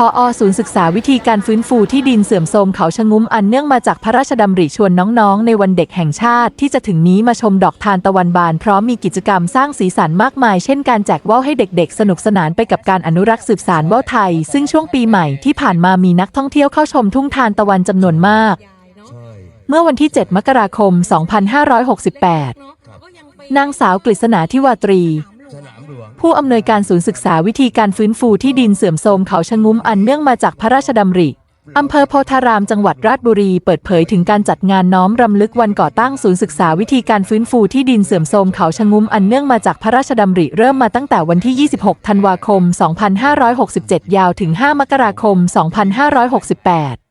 พออศูนย์ศึกษาวิธีการฟื้นฟูที่ดินเสื่อมโทรมเขาชะงุ้มอันเนื่องมาจากพระราชดำริชวนน้องๆ ในวันเด็กแห่งชาติที่จะถึงนี้มาชมดอกทานตะวันบาน พร้อมมีกิจกรรมสร้างสีสันมากมาย เช่นการแจกว่าวให้เด็กๆ สนุกสนานไปกับการอนุรักษ์สืบสานว่าวไทย ซึ่งช่วงปีใหม่ที่ผ่านมามีนักท่องเที่ยวเข้าชมทุ่งทานตะวันจำนวนมาก เมื่อวันที่ 7 มกราคม 2568 นางสาวกฤษณาทิวาตรี ผู้อำนวยการศูนย์ศึกษาวิธีการฟื้นฟูที่ดินเสื่อมโทรมเขาชะงุ้มอันเนื่องมาจากพระราชดำริอำเภอโพธารามจังหวัดราชบุรีเปิดเผยถึงการจัดงานน้อมรำลึกวันก่อตั้งศูนย์ศึกษาวิธีการฟื้นฟูที่ดินเสื่อมโทรมเขาชะงุ้มอันเนื่องมาจากพระราชดำริเริ่มมาตั้งแต่วันที่ 26 ธันวาคม 2567 ยาวถึง 5 มกราคม 2568นะครับ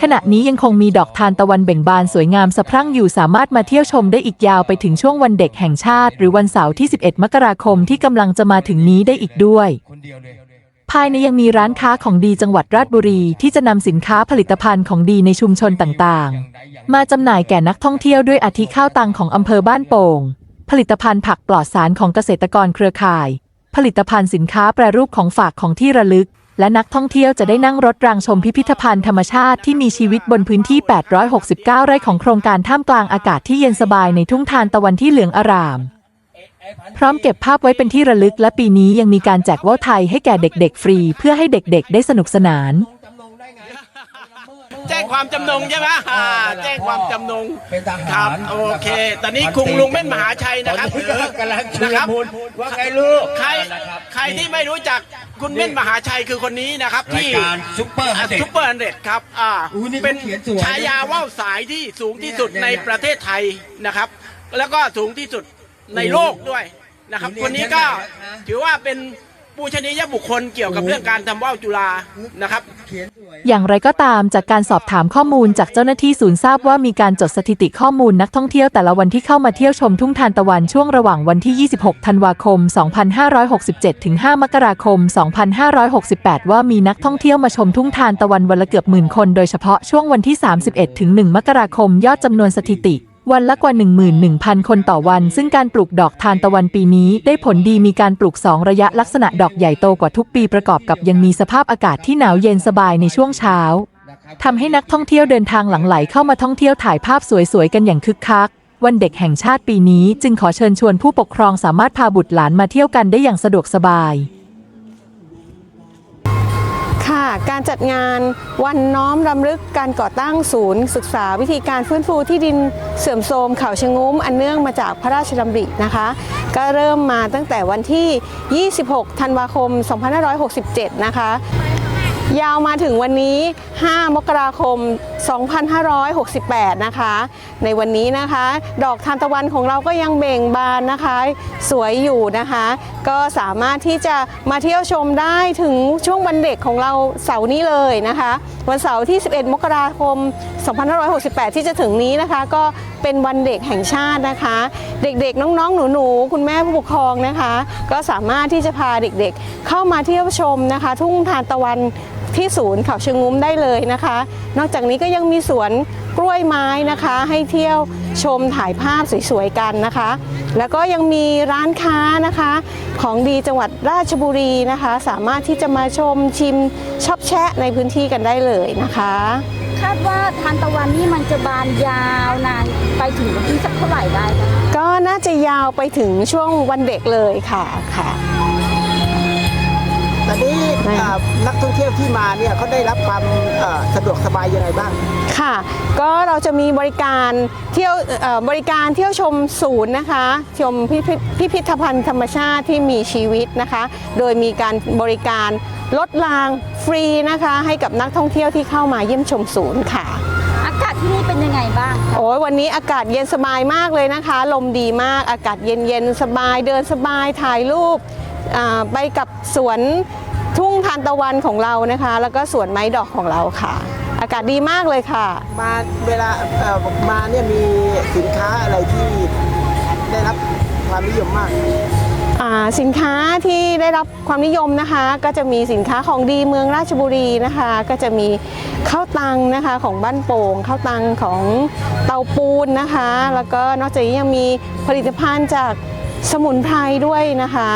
ขณะนี้ยังคงมีดอกทานตะวันเบ่งบานสวยงามสะพรั่งอยู่สามารถมาเที่ยวชมได้อีกยาวไปถึงช่วงวันเด็กแห่งชาติ หรือวันเสาร์ที่ 11 มกราคมที่กำลังจะมาถึงนี้ได้อีกด้วยคนเดียวเลยภายในยังมีร้านค้าของดีจังหวัดราชบุรี ที่จะนำสินค้าผลิตภัณฑ์ของดีในชุมชนต่างๆ มาจำหน่ายแก่นักท่องเที่ยวด้วยอาทิข้าวตังของอำเภอบ้านโป่ง ผลิตภัณฑ์ผักปลอดสารของเกษตรกรเครือข่าย ผลิตภัณฑ์สินค้าแปรรูปของฝากของที่ระลึก และนักท่องเที่ยวจะได้นั่งรถรางชมพิพิธภัณฑ์ธรรมชาติที่มีชีวิตบนพื้นที่ 869 ไร่ของโครงการท่ามกลางอากาศที่เย็นสบายในทุ่งทานตะวันที่เหลืองอาราม พร้อมเก็บภาพไว้เป็นที่ระลึกและปีนี้ยังมีการแจกว่าวไทยให้แก่เด็กๆ ฟรี เพื่อให้เด็กๆ ได้สนุกสนาน แจ้งความจำนงใช่ไหมอ่าแจ้งความจำนงเป็นทคหารับรโอเค ตอนนี้คุงลุงเม่นมหาชัยนะครับตอก็กำลังชุนะลครับมุนว่าไงลูกใครใครที่ไม่รู้จักคุณเม่นมหาชัยคือคนนี้นะครับ รายที่การซุปเปอร์ฮันเด็ซุปเปอร์ฮันเดดครับอ่าอู้นี่เขาเป็นเขียนสวยฉายาว่าวสายที่สูงที่สุดเนี่ยในเนี่ยประเทศไทยนะครับ แล้วก็สูงที่สุดในโลกด้วยนะครับโอ้โหคนนี้ก็เนี่ยถือว่าเป็น ปูชนียบุคคลเกี่ยวกับเรื่องการทำว่าวจุฬานะครับ อย่างไรก็ตามจากการสอบถามข้อมูลจากเจ้าหน้าที่ศูนย์ทราบว่ามีการจดสถิติข้อมูลนักท่องเที่ยวแต่ละวันที่เข้ามาเที่ยวชมทุ่งทานตะวันช่วงระหว่างวันที่ 26 ธันวาคม 2567 ถึง 5 มกราคม 2568 ว่ามีนักท่องเที่ยวมาชมทุ่งทานตะวันวันละเกือบหมื่นคน โดยเฉพาะช่วงวันที่ 31 ถึง 1 มกราคมยอดจำนวนสถิติ วันละกว่า 11,000 คนต่อวัน ซึ่งการปลูกดอกทานตะวันปีนี้ ได้ผลดีมีการปลูก 2 ระยะลักษณะดอกใหญ่โตกว่าทุกปีประกอบกับยังมีสภาพอากาศที่หนาวเย็นสบายในช่วงเช้าทำให้นักท่องเที่ยวเดินทางหลั่งไหลเข้ามาท่องเที่ยวถ่ายภาพสวยๆกันอย่างคึกคัก วันเด็กแห่งชาติปีนี้จึงขอเชิญชวนผู้ปกครองสามารถพาบุตรหลานมาเที่ยวกันได้อย่างสะดวกสบาย ค่ะ การจัดงานวันน้อมรำลึกการก่อตั้งศูนย์ ศึกษาวิธีการฟื้นฟูที่ดินเสื่อมโทรมเขาชะงุ้มอันเนื่องมาจากพระราชดำรินะคะ ก็เริ่มมาตั้งแต่วันที่ 26 ธันวาคม 2567 นะคะ ยาวมาถึงวันนี้ 5 มกราคม 2568 นะคะ ในวันนี้นะคะ ดอกทานตะวันของเราก็ยังเบ่งบานนะคะ สวยอยู่นะคะ ก็สามารถที่จะมาเที่ยวชมได้ถึงช่วงวันเด็กของเราเสาร์นี้เลยนะคะ วันเสาร์ที่ 11 มกราคม 2568 ที่จะถึงนี้นะคะ ก็เป็นวันเด็กแห่งชาตินะคะ เด็กๆ น้องๆ หนูๆ คุณแม่ผู้ปกครองนะคะ ก็สามารถที่จะพาเด็กๆ เข้ามาเที่ยวชมนะคะ ทุ่งทานตะวัน ที่ศูนย์เขาชะงุ้มได้เลยนะคะ นอกจากนี้ก็ยังมีสวนกล้วยไม้นะคะ ให้เที่ยวชมถ่ายภาพสวยๆกันนะคะ แล้วก็ยังมีร้านค้านะคะ ของดีจังหวัดราชบุรีนะคะ สามารถที่จะมาชมชิมชอบแชะในพื้นที่กันได้เลยนะคะ คาดว่าทานตะวันนี่มันจะบานยาวนานไปถึงวันที่สักเท่าไหร่ได้คะก็น่าจะยาวไปถึงช่วงวันเด็กเลยค่ะค่ะ ตอนนี้เอ่อนักท่องเที่ยวที่มาเนี่ยเขาได้รับความเอ่อสะดวกสบายยังไงบ้าง ค่ะ ก็เราจะมีบริการเที่ยวเอ่อบริการเที่ยวชมศูนย์นะคะ ชมพิพิธพิพิธภัณฑ์ธรรมชาติที่มีชีวิตนะคะ โดยมีการบริการลดรางฟรีนะคะ ให้กับนักท่องเที่ยวที่เข้ามาเยี่ยมชมศูนย์ค่ะ อากาศที่นี่เป็นยังไงบ้างคะโอ้ยวันนี้อากาศเย็นสบายมากเลยนะคะ ลมดีมากอากาศเย็นเย็นๆสบายเดินสบายถ่ายรูปอ่า ไปกับสวนทุ่งทานตะวันของเรานะคะ แล้วก็สวนไม้ดอกของเราค่ะ อากาศดีมากเลยค่ะ มาเวลาเอ่อมาเนี่ยมีสินค้าอะไรที่ได้รับความนิยมมาก อ่าสินค้าที่ได้รับความนิยมนะคะ ก็จะมีสินค้าของดีเมืองราชบุรีนะคะ ก็จะมีข้าวตังนะคะของบ้านโป่งข้าวตังของเตาปูนนะคะ แล้วก็นอกจากนี้ยังมีผลิตภัณฑ์จากสมุนไพรด้วยนะคะ